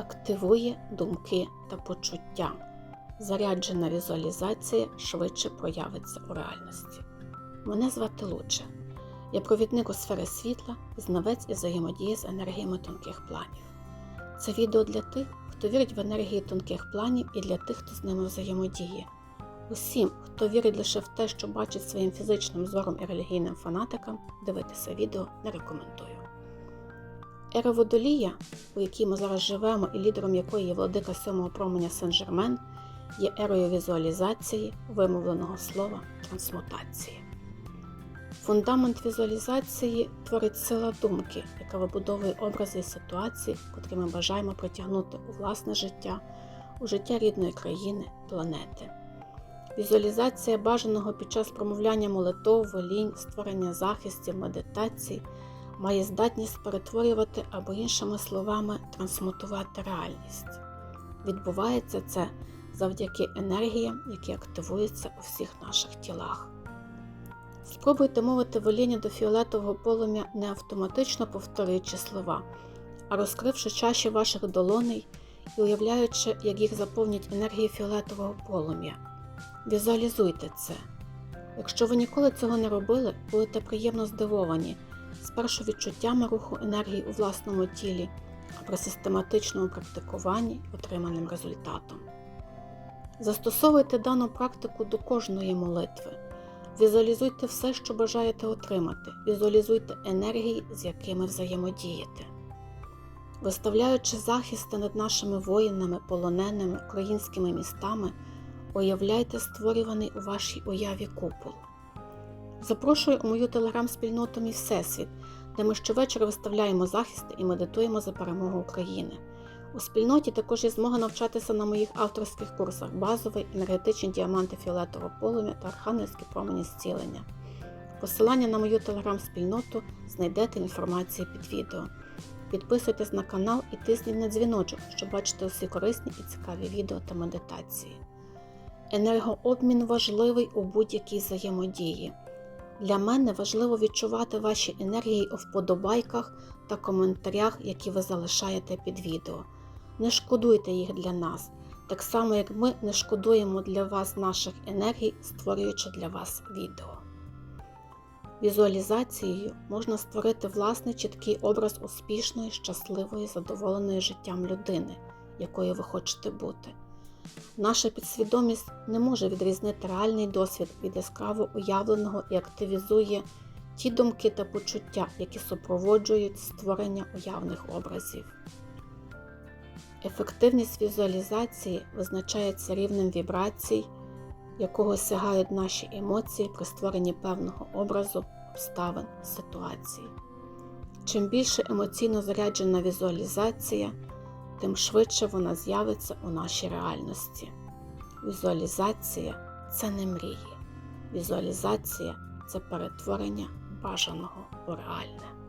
активує думки та почуття. Заряджена візуалізація швидше проявиться у реальності. Мене звати Луче. Я провідник у сфери світла, знавець і взаємодії з енергіями тонких планів. Це відео для тих, хто вірить в енергії тонких планів і для тих, хто з ними взаємодіє. Усім, хто вірить лише в те, що бачить своїм фізичним зором і релігійним фанатикам, дивитися відео не рекомендую. Ера Водолія, у якій ми зараз живемо і лідером якої є владика сьомого променя Сен-Жермен, є ерою візуалізації, вимовленого слова трансмутації. Фундамент візуалізації творить сила думки, яка вибудовує образи і ситуації, котрі ми бажаємо притягнути у власне життя, у життя рідної країни, планети. Візуалізація бажаного під час промовляння молитов, волінь, створення захистів, медитацій має здатність перетворювати або іншими словами трансмутувати реальність. Відбувається це завдяки енергіям, які активуються у всіх наших тілах. Спробуйте мовити воління до фіолетового полум'я не автоматично повторюючи слова, а розкривши чаші ваших долоней і уявляючи, як їх заповнять енергії фіолетового полум'я. Візуалізуйте це. Якщо ви ніколи цього не робили, будете приємно здивовані спершу відчуттями руху енергії у власному тілі, а при систематичному практикуванні отриманим результатом. Застосовуйте дану практику до кожної молитви. Візуалізуйте все, що бажаєте отримати, візуалізуйте енергії, з якими взаємодієте. Виставляючи захисти над нашими воїнами, полоненими, українськими містами, уявляйте створюваний у вашій уяві купол. Запрошую у мою телеграм-спільноту Мій Всесвіт, де ми щовечора виставляємо захисти і медитуємо за перемогу України. У спільноті також є змога навчатися на моїх авторських курсах базовий, енергетичні діаманти фіолетового полум'я та архангельські промені зцілення. Посилання на мою телеграм-спільноту знайдете в інформації під відео. Підписуйтесь на канал і тисніть на дзвіночок, щоб бачити усі корисні і цікаві відео та медитації. Енергообмін важливий у будь-якій взаємодії. Для мене важливо відчувати ваші енергії у вподобайках та коментарях, які ви залишаєте під відео. Не шкодуйте їх для нас, так само як ми не шкодуємо для вас наших енергій, створюючи для вас відео. Візуалізацією можна створити власний чіткий образ успішної, щасливої, задоволеної життям людини, якою ви хочете бути. Наша підсвідомість не може відрізнити реальний досвід від яскраво уявленого і активізує ті думки та почуття, які супроводжують створення уявних образів. Ефективність візуалізації визначається рівнем вібрацій, якого сягають наші емоції при створенні певного образу, обставин, ситуації. Чим більше емоційно заряджена візуалізація, тим швидше вона з'явиться у нашій реальності. Візуалізація це не мрії. Візуалізація це перетворення бажаного у реальне.